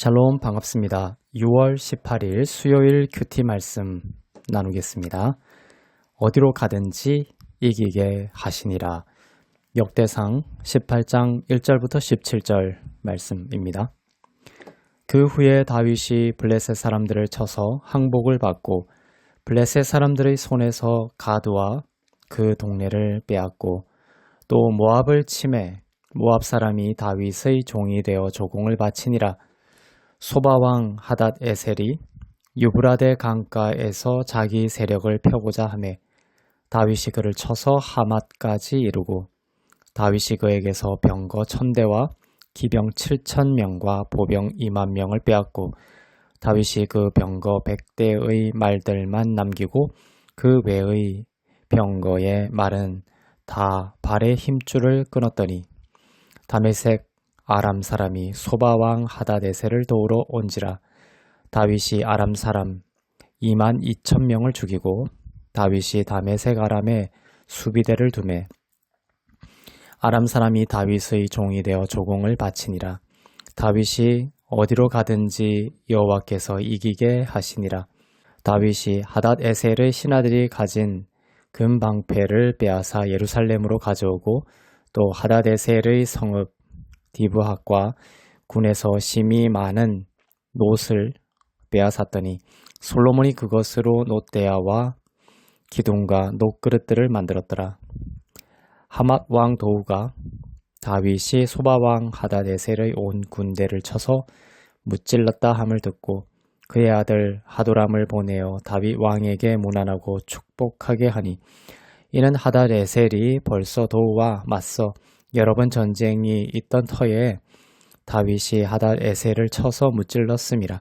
샬롬 반갑습니다. 6월 18일 수요일 큐티 말씀 나누겠습니다. 어디로 가든지 이기게 하시니라. 역대상 18장 1절부터 17절 말씀입니다. 그 후에 다윗이 블레셋 사람들을 쳐서 항복을 받고 블레셋 사람들의 손에서 가드와 그 동네를 빼앗고 또 모압을 침해 모압 사람이 다윗의 종이 되어 조공을 바치니라. 소바왕 하닷 에셀이 유브라데 강가에서 자기 세력을 펴고자 하매 다윗이 그를 쳐서 하맛까지 이루고 다윗이 그에게서 병거 천대와 기병 칠천 명과 보병 이만 명을 빼앗고 다윗이 그 병거 백대의 말들만 남기고 그 외의 병거의 말은 다 발의 힘줄을 끊었더니 다메색 아람 사람이 소바 왕 하다데세를 도우러 온지라. 다윗이 아람 사람 2만 2천 명을 죽이고 다윗이 다메색 아람에 수비대를 두매. 아람 사람이 다윗의 종이 되어 조공을 바치니라. 다윗이 어디로 가든지 여호와께서 이기게 하시니라. 다윗이 하닷 에셀의 신하들이 가진 금 방패를 빼앗아 예루살렘으로 가져오고 또 하닷 에셀의 성읍 디브학과 군에서 심이 많은 놋을 빼앗았더니 솔로몬이 그것으로 놋대야와 기둥과 놋그릇들을 만들었더라. 하맛 왕 도우가 다윗이 소바 왕 하다데셀의 온 군대를 쳐서 무찔렀다 함을 듣고 그의 아들 하도람을 보내어 다윗 왕에게 무난하고 축복하게 하니 이는 하다데셀이 벌써 도우와 맞서 여러 번 전쟁이 있던 터에 다윗이 하달 에셀을 쳐서 무찔렀음이라.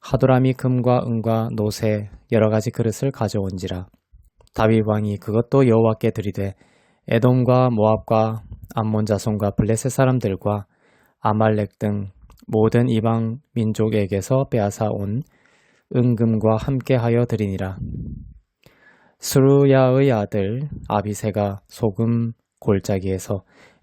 하도람이 금과 은과 노새 여러 가지 그릇을 가져온지라. 다윗 왕이 그것도 여호와께 드리되 에돔과 모압과 암몬 자손과 블레셋 사람들과 아말렉 등 모든 이방 민족에게서 빼앗아 온 은금과 함께하여 드리니라. 스루야의 아들 아비세가 소금 골짜기에서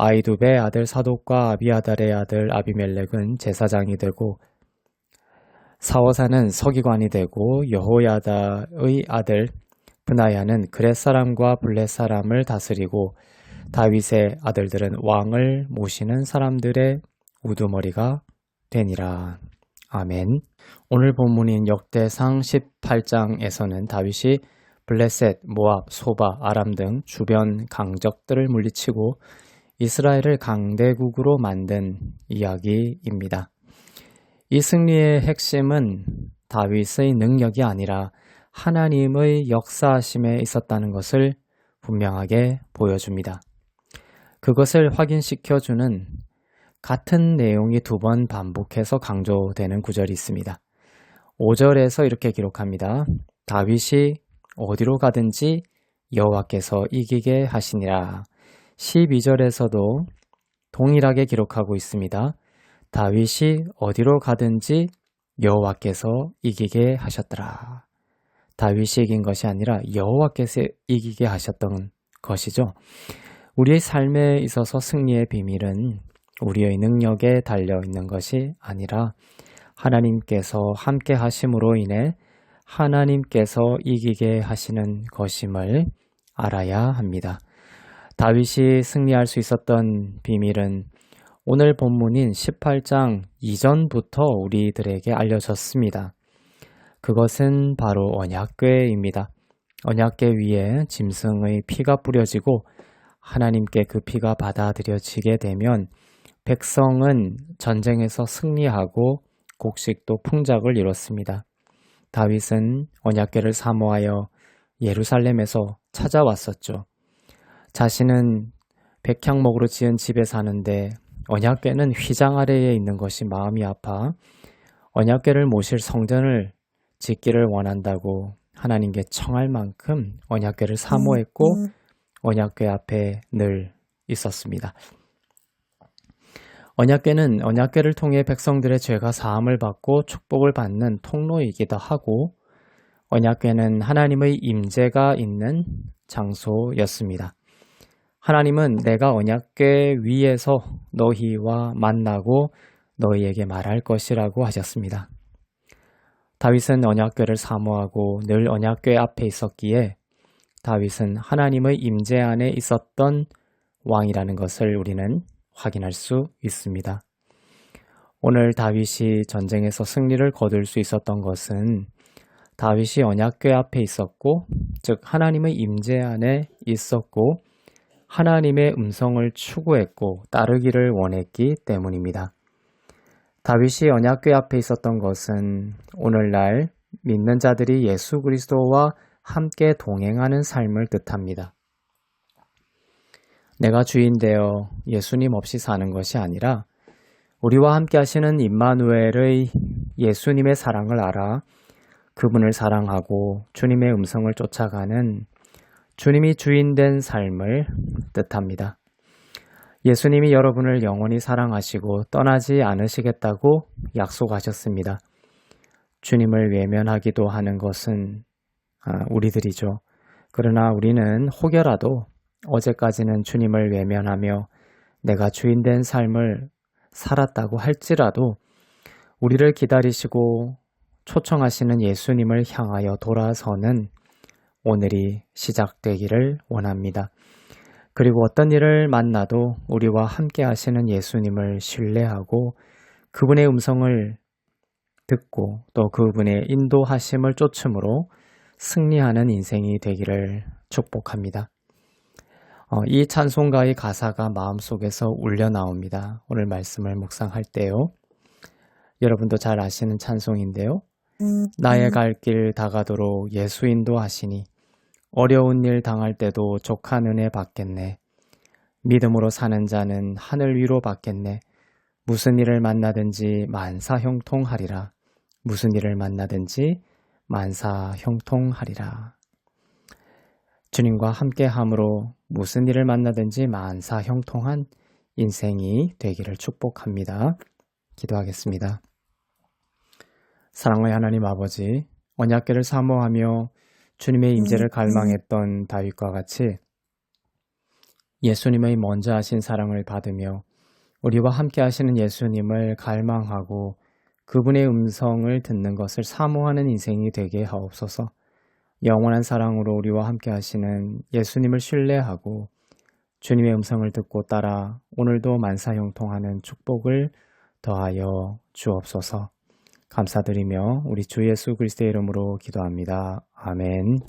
아이두베의 아들 사독과 아비아달의 아들 아비멜렉은 제사장이 되고 사워사는 서기관이 되고 여호야다의 아들 브나야는 그렛 사람과 블렛 사람을 다스리고 다윗의 아들들은 왕을 모시는 사람들의 우두머리가 되니라. 아멘. 오늘 본문인 역대상 18장에서는 다윗이 블레셋, 모압, 소바, 아람 등 주변 강적들을 물리치고 이스라엘을 강대국으로 만든 이야기입니다. 이 승리의 핵심은 다윗의 능력이 아니라 하나님의 역사심에 있었다는 것을 분명하게 보여줍니다. 그것을 확인시켜주는 같은 내용이 두 번 반복해서 강조되는 구절이 있습니다. 5절에서 이렇게 기록합니다. 다윗이 어디로 가든지 여호와께서 이기게 하시니라. 12절에서도 동일하게 기록하고 있습니다. 다윗이 어디로 가든지 여호와께서 이기게 하셨더라. 다윗이 이긴 것이 아니라 여호와께서 이기게 하셨던 것이죠. 우리의 삶에 있어서 승리의 비밀은 우리의 능력에 달려 있는 것이 아니라 하나님께서 함께 하심으로 인해 하나님께서 이기게 하시는 것임을 알아야 합니다. 다윗이 승리할 수 있었던 비밀은 오늘 본문인 18장 이전부터 우리들에게 알려졌습니다. 그것은 바로 언약궤입니다. 언약궤 위에 짐승의 피가 뿌려지고 하나님께 그 피가 받아들여지게 되면 백성은 전쟁에서 승리하고 곡식도 풍작을 이뤘습니다. 다윗은 언약궤를 사모하여 예루살렘에서 찾아왔었죠. 자신은 백향목으로 지은 집에 사는데 언약궤는 휘장 아래에 있는 것이 마음이 아파 언약궤를 모실 성전을 짓기를 원한다고 하나님께 청할 만큼 언약궤를 사모했고 언약궤 앞에 늘 있었습니다. 언약궤는 언약궤를 통해 백성들의 죄가 사함을 받고 축복을 받는 통로이기도 하고 언약궤는 하나님의 임재가 있는 장소였습니다. 하나님은 내가 언약궤 위에서 너희와 만나고 너희에게 말할 것이라고 하셨습니다. 다윗은 언약궤를 사모하고 늘 언약궤 앞에 있었기에 다윗은 하나님의 임재 안에 있었던 왕이라는 것을 우리는 확인할 수 있습니다. 오늘 다윗이 전쟁에서 승리를 거둘 수 있었던 것은 다윗이 언약궤 앞에 있었고, 즉 하나님의 임재 안에 있었고, 하나님의 음성을 추구했고 따르기를 원했기 때문입니다. 다윗이 언약궤 앞에 있었던 것은 오늘날 믿는 자들이 예수 그리스도와 함께 동행하는 삶을 뜻합니다. 내가 주인 되어 예수님 없이 사는 것이 아니라 우리와 함께 하시는 임마누엘의 예수님의 사랑을 알아 그분을 사랑하고 주님의 음성을 쫓아가는 주님이 주인 된 삶을 뜻합니다. 예수님이 여러분을 영원히 사랑하시고 떠나지 않으시겠다고 약속하셨습니다. 주님을 외면하기도 하는 것은 아, 우리들이죠. 그러나 우리는 혹여라도 어제까지는 주님을 외면하며 내가 주인된 삶을 살았다고 할지라도 우리를 기다리시고 초청하시는 예수님을 향하여 돌아서는 오늘이 시작되기를 원합니다. 그리고 어떤 일을 만나도 우리와 함께 하시는 예수님을 신뢰하고 그분의 음성을 듣고 또 그분의 인도하심을 쫓음으로 승리하는 인생이 되기를 축복합니다. 어, 이 찬송가의 가사가 마음속에서 울려 나옵니다. 오늘 말씀을 묵상할 때요. 여러분도 잘 아시는 찬송인데요. 나의 갈 길 다가도록 예수 인도하시니 어려운 일 당할 때도 족한 은혜 받겠네. 믿음으로 사는 자는 하늘 위로 받겠네. 무슨 일을 만나든지 만사 형통하리라. 무슨 일을 만나든지 만사 형통하리라. 주님과 함께 함으로 무슨 일을 만나든지 만사 형통한 인생이 되기를 축복합니다. 기도하겠습니다. 사랑의 하나님 아버지, 언약계를 사모하며 주님의 임재를 갈망했던 다윗과 같이 예수님의 먼저 하신 사랑을 받으며 우리와 함께 하시는 예수님을 갈망하고 그분의 음성을 듣는 것을 사모하는 인생이 되게 하옵소서. 영원한 사랑으로 우리와 함께 하시는 예수님을 신뢰하고 주님의 음성을 듣고 따라 오늘도 만사형통하는 축복을 더하여 주옵소서. 감사드리며 우리 주 예수 그리스도의 이름으로 기도합니다. 아멘.